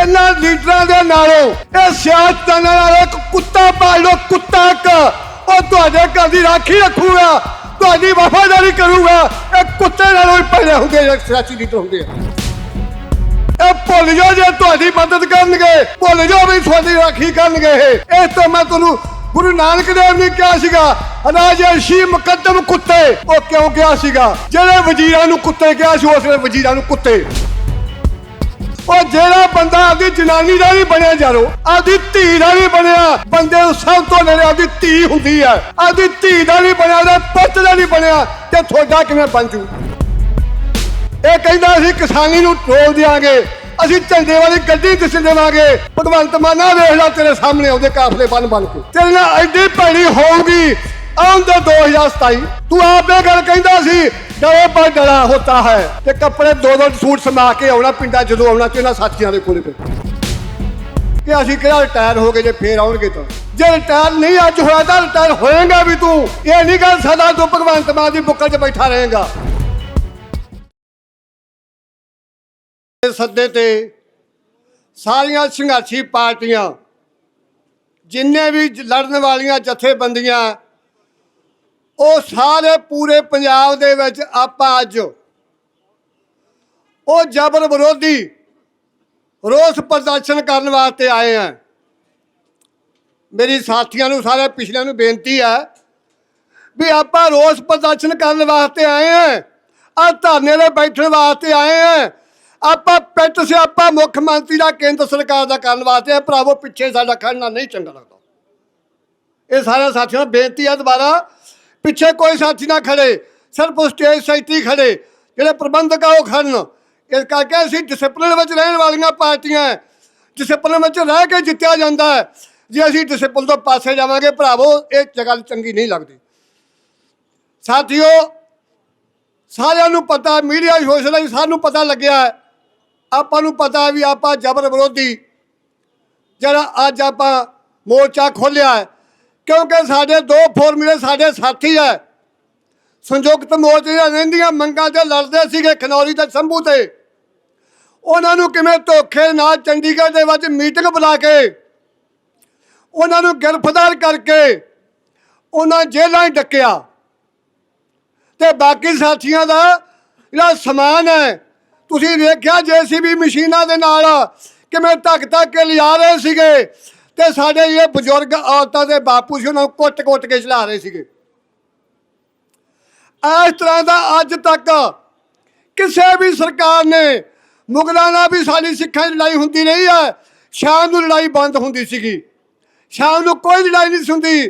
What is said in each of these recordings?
ਇਹਨਾਂ ਲੀਡਰਾਂ ਦੇ ਨਾਲੋਂ ਇਹ ਸਿਆਸਤਦਾਨਾਂ ਨਾਲ ਇੱਕ ਕੁੱਤਾ ਪਾਲ ਲਓ, ਕੁੱਤਾ ਇੱਕ। ਉਹ ਤੁਹਾਡੇ ਘਰ ਦੀ ਰਾਖੀ ਰੱਖੂਗਾ, ਤੁਹਾਡੀ ਵਫਾਦਾਰੀ ਕਰੂਗਾ। ਇਹ ਕੁੱਤੇ ਨਾਲੋਂ ਹੀ ਪਹਿਲੇ ਹੁੰਦੇ ਆ ਸਿਆਸੀ ਲੀਡਰ ਹੁੰਦੇ ਆ। ਇਹ ਭੁੱਲ ਜਾਓ ਜੇ ਤੁਹਾਡੀ ਮਦਦ ਕਰਨਗੇ, ਭੁੱਲ ਜਾਓ ਵੀ ਤੁਹਾਡੀ ਰਾਖੀ ਕਰਨਗੇ ਇਹ। ਇਹ ਤੋਂ ਮੈਂ ਤੁਹਾਨੂੰ ਗੁਰੂ ਨਾਨਕ ਦੇਵ ਨੇ ਕਿਹਾ ਸੀਗਾ ਰਾਜੇ ਮੁਕੱਦਮ ਕੁੱਤੇ। ਉਹ ਕਿਉਂ ਕਿਹਾ ਸੀਗਾ? ਜਿਹੜੇ ਵਜ਼ੀਰਾਂ ਨੂੰ ਕੁੱਤੇ ਕਿਹਾ ਸੀ, ਉਸ ਵੇਲੇ ਵਜ਼ੀਰਾਂ ਨੂੰ ਕੁੱਤੇ। ਉਹ ਜਿਹੜਾ ਬੰਦਾ ਆਪਦੀ ਜਨਾਨੀ ਦਾ ਨਹੀਂ ਬਣਿਆ ਜਾਰੋ ਆਪਦੀ ਧੀ ਦਾ ਨਹੀਂ ਬਣਿਆ, ਬੰਦੇ ਨੂੰ ਸਭ ਤੋਂ ਨੇੜੇ ਆਪਦੀ ਧੀ ਹੁੰਦੀ ਹੈ। ਆਪਦੀ ਧੀ ਦਾ ਨਹੀਂ ਬਣਿਆ, ਉਹਦਾ ਪੁੱਤ ਦਾ ਨਹੀਂ ਬਣਿਆ ਤੇ ਤੁਹਾਡਾ ਕਿਵੇਂ ਬਣ ਜੂ? ਇਹ ਕਹਿੰਦਾ ਅਸੀਂ ਕਿਸਾਨੀ ਨੂੰ ਟੋਲ ਦਿਆਂਗੇ। ਅਸੀਂ ਝੰਡੇ ਵਾਲੀ ਗੱਡੀ ਦਿਸ ਦੇਵਾਂਗੇ। ਭਗਵੰਤ ਮਾਨਾ ਵੇਖ ਲੈ ਤੇਰੇ ਸਾਹਮਣੇ ਆਉਂਦੇ ਕਾਫਲੇ ਬਨ ਬਨ ਕੇ। ਤੇਰੇ ਨਾਲ ਐਡੀ ਭੈੜੀ ਹੋਊਗੀ ਆਉਂਦੇ 2027 ਤੂੰ ਆਪੇ ਗੱਲ ਕਹਿੰਦਾ ਸੀ, ਡਰੇ ਪਰ ਡਰਾ ਹੁੰਦਾ ਹੈ। ਤੇ ਕੱਪੜੇ ਦੋ ਦੋ ਸੂਟ ਸਮਾ ਕੇ ਆਉਣਾ ਪਿੰਡਾਂ ਜਦੋਂ ਆਉਣਾ ਤੇ ਇਹਨਾਂ ਸਾਥੀਆਂ ਦੇ ਕੋਲੇ ਫਿਰ। ਕਿ ਅਸੀਂ ਕਿਹੜਾ ਰਿਟਾਇਰ ਹੋ ਗਏ ਜੇ ਫੇਰ ਆਉਣਗੇ ਤਾਂ। ਜੇ ਰਿਟਾਇਰ ਨਹੀਂ ਅੱਜ ਹੋਇਆ ਤਾਂ ਰਿਟਾਇਰ ਹੋਏਗਾ ਵੀ ਤੂੰ। ਇਹ ਨਹੀਂ ਗੱਲ ਸਦਾ ਤੂੰ ਭਗਵੰਤ ਮਾਨ ਦੀ ਬੁੱਕਲ 'ਚ ਬੈਠਾ ਰਹੇਗਾ। ਸੱਦੇ ਤੇ ਸਾਰੀਆਂ ਸੰਘਰਸ਼ੀ ਪਾਰਟੀਆਂ, ਜਿੰਨੇ ਵੀ ਲੜਨ ਵਾਲੀਆਂ ਜਥੇਬੰਦੀਆਂ ਉਹ ਸਾਰੇ ਪੂਰੇ ਪੰਜਾਬ ਦੇ ਵਿੱਚ ਆਪਾਂ ਅੱਜ। ਉਹ ਜਬਰ ਵਿਰੋਧੀ ਰੋਸ ਪ੍ਰਦਰਸ਼ਨ ਕਰਨ ਵਾਸਤੇ ਆਏ ਆ। ਮੇਰੀ ਸਾਥੀਆਂ ਨੂੰ, ਸਾਰੇ ਪਿਛਲਿਆਂ ਨੂੰ ਬੇਨਤੀ ਹੈ ਵੀ ਆਪਾਂ ਰੋਸ ਪ੍ਰਦਰਸ਼ਨ ਕਰਨ ਵਾਸਤੇ ਆਏ ਆ। ਆ ਧਰਨੇ ਦੇ ਬੈਠਣ ਵਾਸਤੇ ਆਏ ਆ। ਆਪਾਂ ਪਿੱਟ ਸਿਆਪਾ ਮੁੱਖ ਮੰਤਰੀ ਦਾ ਕੇਂਦਰ ਸਰਕਾਰ ਦਾ ਕਰਨ ਵਾਸਤੇ ਭਰਾਵੋ, ਪਿੱਛੇ ਸਾਡਾ ਖੜਨਾ ਨਹੀਂ ਚੰਗਾ ਲੱਗਦਾ। ਇਹ ਸਾਰੇ ਸਾਥੀਆਂ ਨੂੰ ਬੇਨਤੀ ਹੈ ਦੁਬਾਰਾ ਪਿੱਛੇ ਕੋਈ ਸਾਥੀ ਨਾ ਖੜੇ, ਸਿਰਫ ਸਟੇਜ ਸੈਕਟਰੀ ਖੜੇ, ਜਿਹੜੇ ਪ੍ਰਬੰਧਕ ਆ ਉਹ ਖੜਨ। ਇਸ ਕਰਕੇ ਅਸੀਂ ਡਿਸਪਲਿਨ ਵਿੱਚ ਰਹਿਣ ਵਾਲੀਆਂ ਪਾਰਟੀਆਂ ਡਿਸਪਲਿਨ ਵਿੱਚ ਰਹਿ ਕੇ ਜਿੱਤਿਆ ਜਾਂਦਾ ਹੈ। ਜੇ ਅਸੀਂ ਡਿਸਪਲਿਨ ਤੋਂ ਪਾਸੇ ਜਾਵਾਂਗੇ, ਭਰਾਵੋ, ਇਹ ਗੱਲ ਚੰਗੀ ਨਹੀਂ ਲੱਗਦੀ। ਸਾਥੀਓ, ਸਾਰਿਆਂ ਨੂੰ ਪਤਾ, ਮੀਡੀਆ ਸੋਸ਼ਲ ਹੈ ਸਾਨੂੰ ਪਤਾ ਲੱਗਿਆ ਆਪਾਂ ਨੂੰ ਪਤਾ ਵੀ ਆਪਾਂ ਜਬਰ ਵਿਰੋਧੀ। ਜਿਹੜਾ ਅੱਜ ਆਪਾਂ ਮੋਰਚਾ ਖੋਲਿਆ ਕਿਉਂਕਿ ਸਾਡੇ ਦੋ ਫਾਰਮੂਲੇ ਸਾਡੇ ਸਾਥੀ ਹੈ ਸੰਯੁਕਤ ਮੋਰਚੇ ਰਹਿੰਦੀਆਂ ਮੰਗਾਂ ਤੇ ਲੜਦੇ ਸੀਗੇ ਖਨੌਰੀ ਤੇ ਸੰਭੂ ਤੇ। ਉਹਨਾਂ ਨੂੰ ਕਿਵੇਂ ਧੋਖੇ ਨਾਲ ਚੰਡੀਗੜ੍ਹ ਦੇ ਵਿੱਚ ਮੀਟਿੰਗ ਬੁਲਾ ਕੇ, ਉਹਨਾਂ ਨੂੰ ਗ੍ਰਿਫਤਾਰ ਕਰਕੇ ਉਹਨਾਂ ਜੇਲ੍ਹਾਂ 'ਚ ਡੱਕਿਆ। ਤੇ ਬਾਕੀ ਸਾਥੀਆਂ ਦਾ ਜਿਹੜਾ ਸਮਾਨ ਹੈ ਤੁਸੀਂ ਵੇਖਿਆ ਜੀਸੀਬੀ ਮਸ਼ੀਨਾਂ ਦੇ ਨਾਲ ਕਿਵੇਂ ਧੱਕ ਧੱਕ ਕੇ ਲਿਆ ਰਹੇ ਸੀਗੇ? ਤੇ ਸਾਡੇ ਇਹ ਬਜ਼ੁਰਗ ਔਰਤਾਂ ਦੇ ਬਾਪੂ ਸੀ, ਉਹਨਾਂ ਨੂੰ ਕੁੱਟ-ਕੁੱਟ ਕੇ ਚਲਾ ਰਹੇ ਸੀਗੇ। ਇਸ ਤਰ੍ਹਾਂ ਦਾ ਅੱਜ ਤੱਕ ਕਿਸੇ ਵੀ ਸਰਕਾਰ ਨੇ ਮੁਗਲਾਂ ਨਾਲ ਵੀ ਸਾਡੀ ਸਿੱਖਾਂ ਦੀ ਲੜਾਈ ਹੁੰਦੀ ਰਹੀ ਹੈ। ਸ਼ਾਮ ਨੂੰ ਲੜਾਈ ਬੰਦ ਹੁੰਦੀ ਸੀਗੀ। ਸ਼ਾਮ ਨੂੰ ਕੋਈ ਲੜਾਈ ਨਹੀਂ ਸੀ ਹੁੰਦੀ।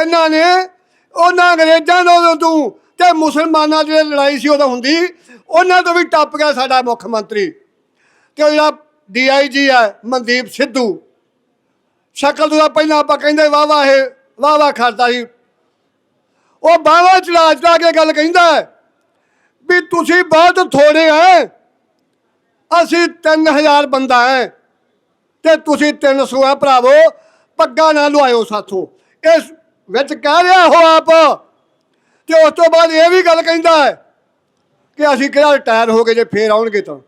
ਇਹਨਾਂ ਨੇ ਉਹਨਾਂ ਅੰਗਰੇਜ਼ਾਂ ਨਾਲ ਤੋਂ ਤੇ ਮੁਸਲਮਾਨਾਂ ਦੀ ਲੜਾਈ ਸੀ ਉਹਦਾ ਹੁੰਦੀ, ਉਹਨਾਂ ਤੋਂ ਵੀ ਟੱਪ ਗਿਆ ਸਾਡਾ ਮੁੱਖ ਮੰਤਰੀ। ਤੇ ਉਹ ਜਿਹੜਾ ਡੀਆਈਜੀ ਹੈ, ਮਨਦੀਪ ਸਿੱਧੂ। ਸ਼ਕਲ ਤੋਂ ਪਹਿਲਾਂ ਆਪਾਂ ਕਹਿੰਦੇ ਵਾਹ ਵਾਹ ਇਹ, ਵਾਹ ਵਾਹ ਕਰਦਾ ਸੀ ਉਹ ਬਾਵਾ ਚੜਾ ਚੜਾ ਕੇ ਗੱਲ ਕਹਿੰਦਾ ਵੀ ਤੁਸੀਂ ਬਹੁਤ ਥੋੜੇ ਆ। ਅਸੀਂ 3000 ਬੰਦਾ ਹੈ ਤੇ ਤੁਸੀਂ 300 ਆ ਭਰਾਵੋ, ਪੱਗਾ ਨਾ ਲੁਆਇਓ ਸਾਥੋਂ। ਇਸ ਵਿੱਚ ਕਹਿ ਰਿਹਾ ਹੋ ਆਪ। ਤੇ ਉਸ ਤੋਂ ਬਾਅਦ ਇਹ ਵੀ ਗੱਲ ਕਹਿੰਦਾ ਹੈ ਕਿ ਅਸੀਂ ਕਿਹੜਾ ਰਿਟਾਇਰ ਹੋ ਗਏ ਜੇ ਫੇਰ ਆਉਣਗੇ ਤਾਂ।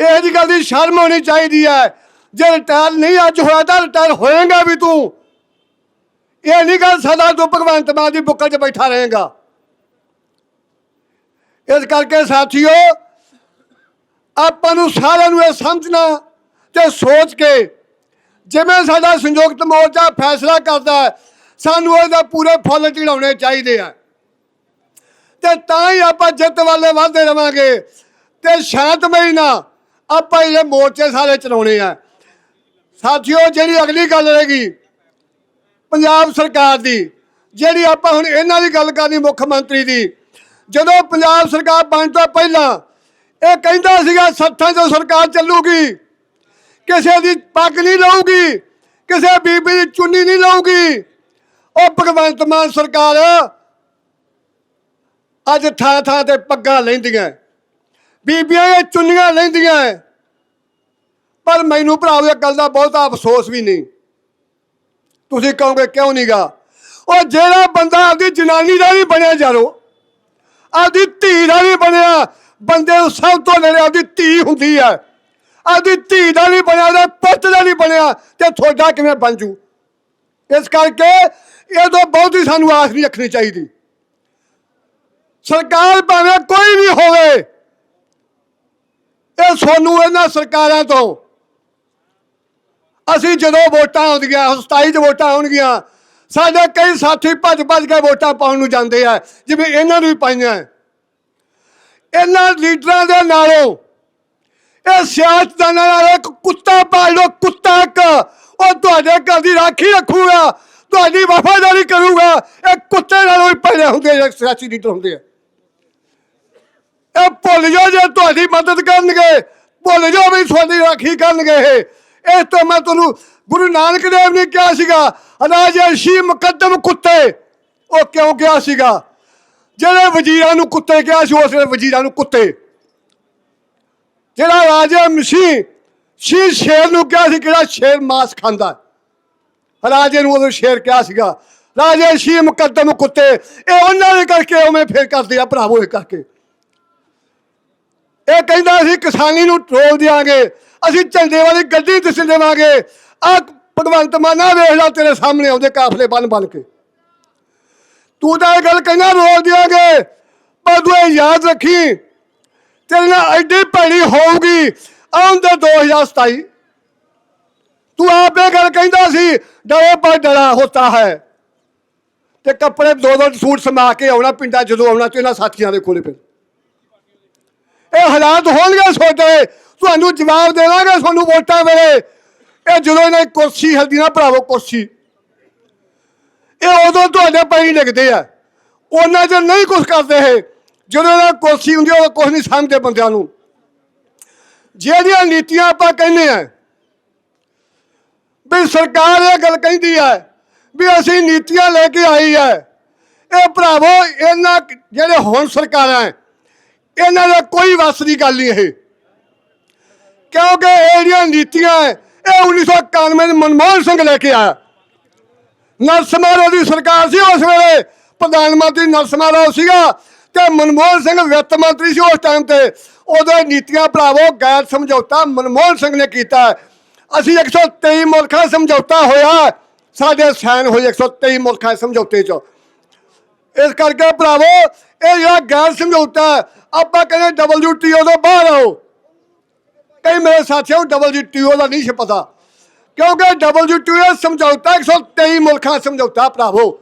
ਇਹ ਜੀ ਗੱਲ ਦੀ ਸ਼ਰਮ ਹੋਣੀ ਚਾਹੀਦੀ ਹੈ। ਜੇ ਰਿਟਾਇਰ ਨਹੀਂ ਅੱਜ ਹੋਇਆ ਤਾਂ ਰਿਟਾਇਰ ਹੋਏਗਾ ਵੀ ਤੂੰ। ਇਹ ਨਹੀਂ ਗੱਲ ਸਦਾ ਤੂੰ ਭਗਵੰਤ ਮਾਨ ਦੀ ਬੁੱਕਲ 'ਚ ਬੈਠਾ ਰਹੇਗਾ। ਇਸ ਕਰਕੇ ਸਾਥੀਓ, ਆਪਾਂ ਨੂੰ ਸਾਰਿਆਂ ਨੂੰ ਇਹ ਸਮਝਣਾ ਤੇ ਸੋਚ ਕੇ ਜਿਵੇਂ ਸਾਡਾ ਸੰਯੁਕਤ ਮੋਰਚਾ ਫੈਸਲਾ ਕਰਦਾ ਹੈ, ਸਾਨੂੰ ਉਹਦਾ ਪੂਰੇ ਫੁੱਲ ਚੜਾਉਣੇ ਚਾਹੀਦੇ ਆ। ਤੇ ਤਾਂ ਹੀ ਆਪਾਂ ਜਿੱਤ ਵਾਲੇ ਵਧਦੇ ਰਵਾਂਗੇ ਤੇ ਸ਼ਾਂਤਮਈ ਨਾ ਆਪਾਂ ਇਹ ਮੋਰਚੇ ਸਾਰੇ ਚਲਾਉਣੇ ਆ। ਸਾਥੀਓ, ਜਿਹੜੀ ਅਗਲੀ ਗੱਲ ਰਹੇਗੀ ਪੰਜਾਬ ਸਰਕਾਰ ਦੀ, ਜਿਹੜੀ ਆਪਾਂ ਹੁਣ ਇਹਨਾਂ ਦੀ ਗੱਲ ਕਰਨੀ ਮੁੱਖ ਮੰਤਰੀ ਦੀ, ਜਦੋਂ ਪੰਜਾਬ ਸਰਕਾਰ ਬਣਨ ਤੋਂ ਪਹਿਲਾਂ ਇਹ ਕਹਿੰਦਾ ਸੀਗਾ, ਸੱਥਾਂ 'ਚੋਂ ਸਰਕਾਰ ਚੱਲੂਗੀ, ਕਿਸੇ ਦੀ ਪੱਗ ਨਹੀਂ ਲਊਗੀ, ਕਿਸੇ ਬੀਬੀ ਦੀ ਚੁੰਨੀ ਨਹੀਂ ਲਊਗੀ, ਉਹ ਭਗਵੰਤ ਮਾਨ ਸਰਕਾਰ ਅੱਜ ਥਾਂ ਥਾਂ ਤੇ ਪੱਗਾਂ ਲੈਂਦੀਆਂ, ਬੀਬੀਆਂ ਇਹ ਚੁੰਨੀਆਂ ਲੈਂਦੀਆਂ ਪਰ ਮੈਨੂੰ ਭਰਾਵੋ ਇਹ ਗੱਲ ਦਾ ਬਹੁਤਾ ਅਫਸੋਸ ਵੀ ਨਹੀਂ। ਤੁਸੀਂ ਕਹੋਗੇ, ਕਿਉਂ ਨਹੀਂਗਾ ਉਹ ਜਿਹੜਾ ਬੰਦਾ ਆਪਦੀ ਜਨਾਨੀ ਦਾ ਵੀ ਬਣਿਆ ਜਾਰੋ, ਆਪਦੀ ਧੀ ਦਾ ਵੀ ਬਣਿਆ, ਬੰਦੇ ਨੂੰ ਸਭ ਤੋਂ ਨੇੜੇ ਆਪਦੀ ਧੀ ਹੁੰਦੀ ਹੈ। ਆਪਦੀ ਧੀ ਦਾ ਨਹੀਂ ਬਣਿਆ ਤੇ ਪੁੱਤ ਦਾ ਨਹੀਂ ਬਣਿਆ, ਤੇ ਤੁਹਾਡਾ ਕਿਵੇਂ ਬਣ ਜੂ? ਇਸ ਕਰਕੇ ਇਹ ਤੋਂ ਬਹੁਤੀ ਸਾਨੂੰ ਆਸ ਨਹੀਂ ਰੱਖਣੀ ਚਾਹੀਦੀ। ਸਰਕਾਰ ਭਾਵੇਂ ਕੋਈ ਵੀ ਹੋਵੇ, ਇਹ ਸਾਨੂੰ ਇਹਨਾਂ ਸਰਕਾਰਾਂ ਤੋਂ ਅਸੀਂ ਜਦੋਂ ਵੋਟਾਂ ਆਉਂਦੀਆਂ 27 ਚ ਵੋਟਾਂ ਆਉਣਗੀਆਂ, ਸਾਡੇ ਕਈ ਸਾਥੀ ਭੱਜ ਭੱਜ ਕੇ ਵੋਟਾਂ ਪਾਉਣ ਨੂੰ ਜਾਂਦੇ ਆ, ਜਿਵੇਂ ਇਹਨਾਂ ਨੂੰ ਵੀ ਪਾਈਆਂ ਇਹਨਾਂ ਲੀਡਰਾਂ ਦੇ ਨਾਲੋਂ ਇਹ ਸਿਆਸਤਦਾਨਾਂ ਨਾਲ ਇੱਕ ਕੁੱਤਾ ਪਾਲ ਕੁੱਤਾ ਇੱਕ। ਉਹ ਤੁਹਾਡੇ ਘਰ ਦੀ ਰਾਖੀ ਰੱਖੂਗਾ, ਤੁਹਾਡੀ ਵਫਾਦਾਰੀ ਕਰੂਗਾ, ਇਹ ਕੁੱਤੇ ਨਾਲੋਂ ਵੀ ਪਹਿਲੇ ਹੁੰਦੇ ਜਿਹੜੇ ਸਿਆਸੀ ਲੀਡਰ ਹੁੰਦੇ ਆ। ਇਹ ਭੁੱਲ ਜਾਓ ਜੇ ਤੁਹਾਡੀ ਮਦਦ ਕਰਨਗੇ, ਭੁੱਲ ਜਾਓ ਵੀ ਤੁਹਾਡੀ ਰਾਖੀ ਕਰਨਗੇ ਇਹ। ਇਸ ਤੋਂ ਮੈਂ ਤੁਹਾਨੂੰ ਗੁਰੂ ਨਾਨਕ ਦੇਵ ਨੇ ਕਿਹਾ ਸੀਗਾ ਰਾਜਰਸ਼ੀ ਮੁਕੱਦਮ ਕੁੱਤੇ। ਉਹ ਕਿਉਂ ਕਿਹਾ ਸੀਗਾ? ਜਿਹੜੇ ਵਜ਼ੀਰਾਂ ਨੂੰ ਕੁੱਤੇ ਕਿਹਾ ਸੀ, ਉਸ ਵੇਲੇ ਵਜ਼ੀਰਾਂ ਨੂੰ ਕੁੱਤੇ। ਜਿਹੜਾ ਰਾਜਾ ਮਸੀਹ ਸ਼ੀਰ ਸ਼ੇਰ ਨੂੰ ਕਿਹਾ ਸੀ, ਕਿਹੜਾ ਸ਼ੇਰ ਮਾਸ ਖਾਂਦਾ ਰਾਜੇ ਨੂੰ ਉਦੋਂ ਸ਼ੇਰ ਕਿਹਾ ਸੀਗਾ, ਰਾਜੇ ਸ਼ੀ ਮੁਕੱਦਮ ਕੁੱਤੇ। ਇਹ ਉਹਨਾਂ ਦੇ ਕਰਕੇ ਉਵੇਂ ਫੇਰ ਕਰਦੇ ਆ, ਭਰਾਵੋ, ਇਹ ਕਰਕੇ। ਇਹ ਕਹਿੰਦਾ ਅਸੀਂ ਕਿਸਾਨੀ ਨੂੰ ਟੋਲ ਦਿਆਂਗੇ ਅਸੀਂ ਝੰਡੇ ਵਾਲੀ ਗੱਡੀ ਦਿਸ ਦੇਵਾਂਗੇ। ਆ ਭਗਵੰਤ ਮਾਨਾ ਵੇਖ ਲਾ ਤੇਰੇ ਸਾਹਮਣੇ ਆਉਂਦੇ ਕਾਫਲੇ ਬਨ ਬਨ ਕੇ। ਤੂੰ ਤਾਂ ਇਹ ਗੱਲ ਕਹਿੰਦਾ ਰੋਲ ਦਿਆਂਗੇ। ਪਰ ਤੂੰ ਇਹ ਯਾਦ ਰੱਖੀ, ਤੇਰੇ ਨਾਲ ਐਡੀ ਭੈੜੀ ਹੋਊਗੀ। ਆਉਂਦੇ 2027 ਤੂੰ ਆਪੇ ਗੱਲ ਕਹਿੰਦਾ ਸੀ, ਡਰੇ ਪਰ ਡਰਾ ਹੁੰਦਾ ਹੈ। ਤੇ ਕੱਪੜੇ ਦੋ ਦੋ ਸੂਟ ਸਮਾ ਕੇ ਆਉਣਾ, ਪਿੰਡਾਂ ਜਦੋਂ ਆਉਣਾ ਤੇ ਇਹਨਾਂ ਸਾਥੀਆਂ ਦੇ ਕੋਲੇ ਫਿਰ। ਇਹ ਹਾਲਾਤ ਹੋਣਗੇ ਤੁਹਾਡੇ ਤੁਹਾਨੂੰ ਜਵਾਬ ਦੇਵਾਂਗੇ ਤੁਹਾਨੂੰ ਵੋਟਾਂ ਵੇਲੇ। ਇਹ ਜਦੋਂ ਇਹਨਾਂ ਦੀ ਕੁਰਸੀ ਹਲਦੀ ਨਾ ਭਰਾਵੋ ਕੁਰਸੀ। ਇਹ ਉਦੋਂ ਤੁਹਾਡੇ ਪੈਰੀ ਲਿਖਦੇ ਆ। ਉਹਨਾਂ ਚ ਨਹੀਂ ਕੁਝ ਕਰਦੇ ਇਹ। ਜਦੋਂ ਇਹਨਾਂ ਦੀ ਕੁਰਸੀ ਹੁੰਦੀ ਆ, ਉਹ ਕੁਝ ਨਹੀਂ ਸਮਝਦੇ ਬੰਦਿਆਂ ਨੂੰ। ਜਿਹੜੀਆਂ ਨੀਤੀਆਂ ਆਪਾਂ ਕਹਿੰਦੇ ਆ ਵੀ ਸਰਕਾਰ ਇਹ ਗੱਲ ਕਹਿੰਦੀ ਹੈ ਵੀ ਅਸੀਂ ਨੀਤੀਆਂ ਲੈ ਕੇ ਆਈ ਹੈ ਇਹ ਭਰਾਵੋ ਇਹਨਾਂ ਜਿਹੜੇ ਹੁਣ ਸਰਕਾਰਾਂ ਇਹਨਾਂ ਦਾ ਕੋਈ ਵੱਸ ਦੀ ਗੱਲ ਨਹੀਂ ਇਹ। ਕਿਉਂਕਿ ਇਹ ਜਿਹੜੀਆਂ ਨੀਤੀਆਂ ਹੈ ਇਹ 1991 ਦੇ ਮਨਮੋਹਨ ਸਿੰਘ ਲੈ ਕੇ ਆਇਆ। ਨਰਸਮਾਰੋ ਦੀ ਸਰਕਾਰ ਸੀ ਉਸ ਵੇਲੇ, ਪ੍ਰਧਾਨ ਮੰਤਰੀ ਨਰਸਮਾਰੋ ਸੀਗਾ ਤੇ ਮਨਮੋਹਨ ਸਿੰਘ ਵਿੱਤ ਮੰਤਰੀ ਸੀ ਉਸ ਟਾਈਮ ਤੇ। ਉਹਦੇ ਨੀਤੀਆਂ ਭਰਾਵੋ, ਗੈਰ ਸਮਝੌਤਾ ਮਨਮੋਹਨ ਸਿੰਘ ਨੇ ਕੀਤਾ। ਅਸੀਂ 123 ਮੁਲਕਾਂ ਸਮਝੌਤਾ ਹੋਇਆ। ਸਾਡੇ ਸਾਈਨ ਹੋਏ 123 ਮੁਲਕਾਂ ਦੇ ਸਮਝੌਤੇ 'ਚ। ਇਸ ਕਰਕੇ ਭਰਾਵੋ, ਇਹ ਜਿਹੜਾ ਗੈਰ ਸਮਝੌਤਾ ਆਪਾਂ ਕਹਿੰਦੇ WTO ਤੋਂ ਬਾਹਰ ਆਓ। ਕਈ ਮੇਰੇ ਸਾਥੀਆਂ ਨੂੰ WTO ਦਾ ਨਹੀਂ ਸੀ ਪਤਾ। ਕਿਉਂਕਿ WTO ਸਮਝੌਤਾ 123 ਮੁਲਕਾਂ ਦਾ ਸਮਝੌਤਾ, ਭਰਾਵੋ।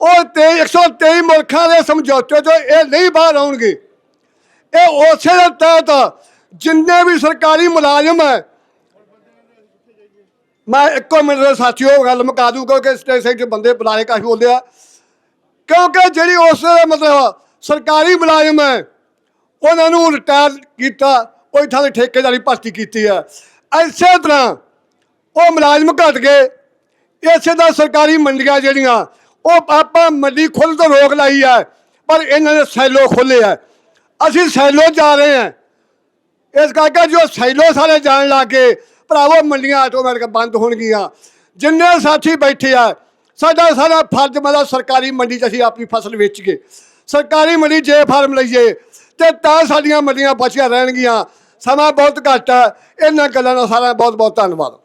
ਉਹ ਤੇ 123 ਮੁਲਕਾਂ ਦੇ ਸਮਝੌਤੇ ਤੋਂ ਇਹ ਨਹੀਂ ਬਾਹਰ ਆਉਣਗੇ। ਇਹ ਉਸੇ ਦੇ ਤਹਿਤ ਜਿੰਨੇ ਵੀ ਸਰਕਾਰੀ ਮੁਲਾਜ਼ਮ ਹੈ, ਮੈਂ ਇੱਕੋ ਮਿੰਟ ਦੇ ਸਾਥੀਓ ਗੱਲ ਮੁਕਾ ਦੂ, ਕਿਉਂਕਿ ਸਟੇਸ਼ਨ 'ਚ ਬੰਦੇ ਬੁਲਾਏ ਕਾਫੀ ਬੋਲਦੇ ਆ। ਕਿਉਂਕਿ ਜਿਹੜੀ ਉਸ ਵੇਲੇ ਮਤਲਬ ਸਰਕਾਰੀ ਮੁਲਾਜ਼ਮ ਹੈ ਉਹਨਾਂ ਨੂੰ ਰਿਟਾਇਰ ਕੀਤਾ ਉਹ ਥਾਂ ਦੇ ਠੇਕੇਦਾਰੀ ਭਰਤੀ ਕੀਤੀ ਹੈ। ਐਸੇ ਤਰ੍ਹਾਂ ਉਹ ਮੁਲਾਜ਼ਮ ਘਟ ਗਏ। ਇਸੇ ਦਾ ਸਰਕਾਰੀ ਮੰਡੀਆਂ ਜਿਹੜੀਆਂ, ਉਹ ਆਪਾਂ ਮੰਡੀ ਖੁੱਲ੍ਹ ਤੋਂ ਰੋਕ ਲਾਈ ਹੈ, ਪਰ ਇਹਨਾਂ ਨੇ ਸੈਲੋ ਖੋਲੇ ਆ ਅਸੀਂ ਸੈਲੋ ਜਾ ਰਹੇ ਹਾਂ। ਇਸ ਕਰਕੇ ਜੋ ਸੈਲੋ ਸਾਰੇ ਜਾਣ ਲੱਗੇ ਭਰਾਵੋ, ਮੰਡੀਆਂ ਆਟੋਮੈਟਿਕ ਬੰਦ ਹੋਣਗੀਆਂ। ਜਿੰਨੇ ਸਾਥੀ ਬੈਠੇ ਆ, ਸਾਡਾ ਸਾਰਾ ਫਰਜ਼ ਮਤਲਬ ਸਰਕਾਰੀ ਮੰਡੀ 'ਚ ਅਸੀਂ ਆਪਣੀ ਫਸਲ ਵੇਚੀਏ। ਸਰਕਾਰੀ ਮੰਡੀ ਜੇ ਫਾਰਮ ਲਈਏ ਤੇ ਤਾਂ ਸਾਡੀਆਂ ਮੰਡੀਆਂ ਬਚੀਆਂ ਰਹਿਣਗੀਆਂ। ਸਮਾਂ ਬਹੁਤ ਘੱਟ ਹੈ। ਇਹਨਾਂ ਗੱਲਾਂ ਦਾ ਸਾਰਾ ਬਹੁਤ ਬਹੁਤ ਧੰਨਵਾਦ।